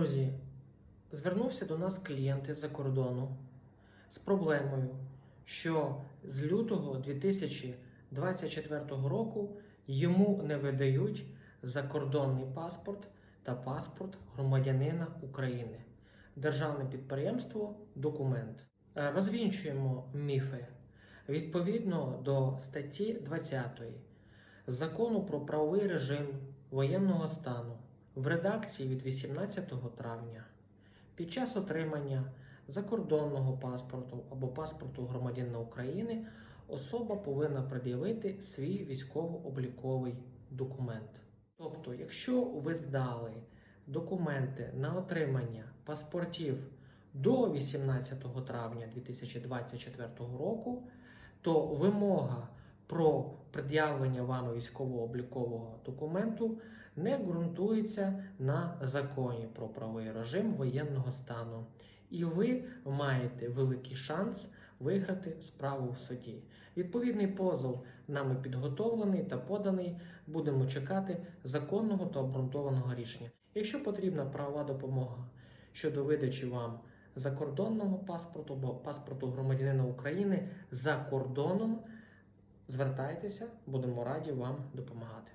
Друзі, звернувся до нас клієнт із-за кордону з проблемою, що з лютого 2024 року йому не видають закордонний паспорт та паспорт громадянина України. Державне підприємство документ. Е, Розвінчуємо міфи. Відповідно до статті 20 Закону про правовий режим воєнного стану в редакції від 18 травня під час отримання закордонного паспорту або паспорту громадянина України особа повинна пред'явити свій військово-обліковий документ. Тобто, якщо ви здали документи на отримання паспортів до 18 травня 2024 року, то вимога про пред'явлення вами військово-облікового документу не ґрунтується на законі про правовий режим воєнного стану, і ви маєте великий шанс виграти справу в суді. Відповідний позов нами підготовлений та поданий. Будемо чекати законного та обґрунтованого рішення. Якщо потрібна правова допомога щодо видачі вам закордонного паспорту або паспорту громадянина України за кордоном, звертайтеся, будемо раді вам допомагати.